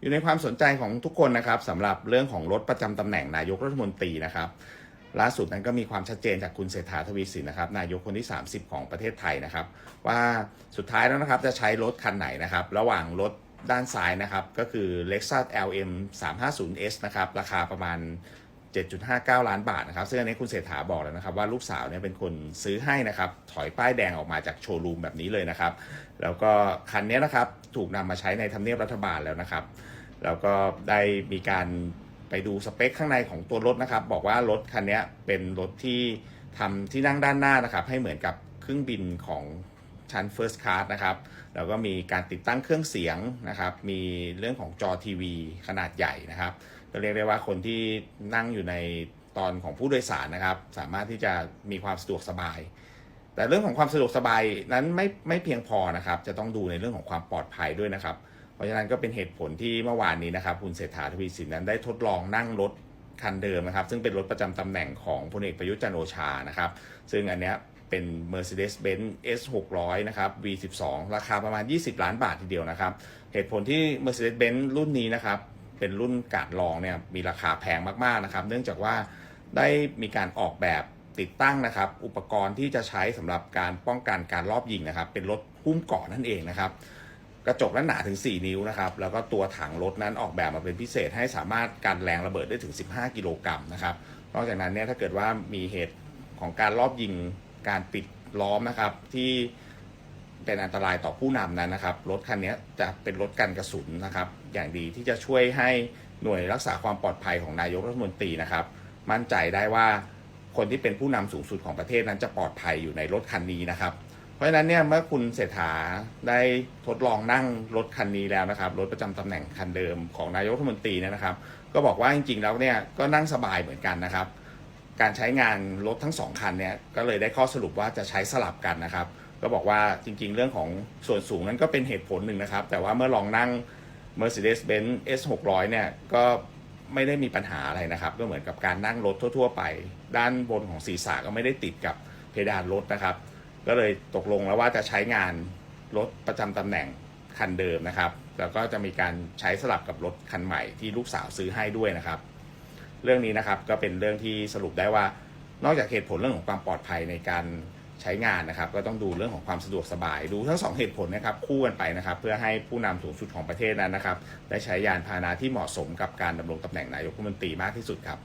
อยู่ในความสนใจของทุกคนนะครับสำหรับเรื่องของรถประจำตำแหน่งนายกรัฐมนตรีนะครับล่าสุดนั้นก็มีความชัดเจนจากคุณเศรษฐาทวีสินนะครับนายกคนที่ 30 ของประเทศไทยนะครับ ว่าสุดท้ายแล้วนะครับจะใช้รถคันไหนนะครับ ระหว่างรถด้านซ้ายนะครับ ก็คือ Lexus LM 350S นะครับ ราคาประมาณ 7.59 ล้านบาทนะครับซึ่งอันนี้คุณเศรษฐาบอกแล้วนะครับ ว่าลูกสาวเนี่ยเป็นคนซื้อให้นะครับ ถอยป้ายแดงออกมาจากโชว์รูมแบบนี้เลยนะครับ แล้วก็คันนี้นะครับถูกนำมาใช้ในทำเนียบรัฐบาลแล้วนะครับ แล้วก็ได้มีการไปดูสเปคข้างในของตัวรถนะครับ บอกว่ารถคันนี้เป็นรถที่ทำที่นั่งด้านหน้านะครับ ให้เหมือนกับเครื่องบินของ ชั้น First Class นะครับ แล้วก็มีการติดตั้งเครื่องเสียงนะครับ มีเรื่องของจอทีวีขนาดใหญ่นะครับ ก็เรียกได้ว่าคนที่นั่งอยู่ในตอนของผู้โดยสารนะครับ สามารถที่จะมีความสะดวกสบาย แต่เรื่องของความสะดวกสบายนั้นไม่ไม่เพียงพอนะครับ จะต้องดูในเรื่องของความปลอดภัยด้วยนะครับ เพราะฉะนั้นก็เป็นเหตุผลที่เมื่อวานนี้นะครับ คุณเศรษฐาทวีสินนั้นได้ทดลองนั่งรถคันเดิมนะครับ ซึ่งเป็นรถประจำตำแหน่งของพลเอกประยุทธ์จันโอชานะครับ ซึ่งอันเนี้ย เป็น Mercedes-Benz S600 นะครับ V12 ราคาประมาณ 20 ล้านบาททีเดียวนะครับ เหตุผลที่ Mercedes-Benz รุ่นนี้นะครับเป็นรุ่นการลองเนี่ยมีราคาแพงมากๆนะครับ เนื่องจากว่าได้มีการออกแบบติดตั้งนะครับ อุปกรณ์ที่จะใช้สำหรับการป้องกันการลอบยิงนะครับ เป็นรถหุ้มเกาะนั่นเองนะครับ กระจกนั้นหนาถึง 4 นิ้วนะครับ แล้วก็ตัวถังรถนั้นออกแบบมาเป็นพิเศษให้สามารถกันแรงระเบิดได้ถึง 15 กิโลกรัมนะครับ นอกจากนั้นเนี่ยถ้าเกิดว่ามีเหตุของการลอบยิง การปิดล้อมนะครับที่เป็นอันตรายต่อผู้นำนั้นนะครับ รถคันนี้จะเป็นรถกันกระสุนนะครับ อย่างดีที่จะช่วยให้หน่วยรักษาความปลอดภัยของนายกรัฐมนตรีนะครับ มั่นใจได้ว่าคนที่เป็นผู้นำสูงสุดของประเทศนั้นจะปลอดภัยอยู่ในรถคันนี้นะครับ เพราะฉะนั้นเนี่ยเมื่อคุณเศรษฐาได้ทดลองนั่งรถคันนี้แล้วนะครับ รถประจำตำแหน่งคันเดิมของนายกรัฐมนตรีเนี่ยนะครับ ก็บอกว่าจริงๆแล้วเนี่ยก็นั่งสบายเหมือนกันนะครับ การใช้งานรถทั้งสองคันเนี่ยก็เลยได้ข้อสรุปว่าจะใช้สลับกันนะครับ ก็บอกว่าจริงๆ เรื่องของส่วนสูงนั้นก็เป็นเหตุผลหนึ่งนะครับ แต่ว่าเมื่อลองนั่ง Mercedes-Benz S600 เนี่ยก็ไม่ได้มีปัญหาอะไรนะครับ ก็เหมือนกับการนั่งรถทั่ว ๆ ไป ด้านบนของศีรษะก็ไม่ได้ติดกับเพดานรถนะครับ ก็เลยตกลงแล้วว่าจะใช้งานรถประจำตำแหน่งคันเดิมนะครับ แล้วก็จะมีการใช้สลับกับรถคันใหม่ที่ลูกสาวซื้อให้ด้วยนะครับ เรื่องนี้นะครับก็เป็นเรื่องที่สรุปได้ว่านอกจากเหตุผลเรื่องของความปลอดภัยในการใช้งานนะครับ ก็ต้องดูเรื่องของความสะดวกสบาย ดูทั้งสองเหตุผลนะครับคู่กันไปนะครับ เพื่อให้ผู้นำสูงสุดของประเทศนั้นนะครับ ได้ใช้ยานพาหนะที่เหมาะสมกับการดำรงตำแหน่งนายกรัฐมนตรีมากที่สุดครับ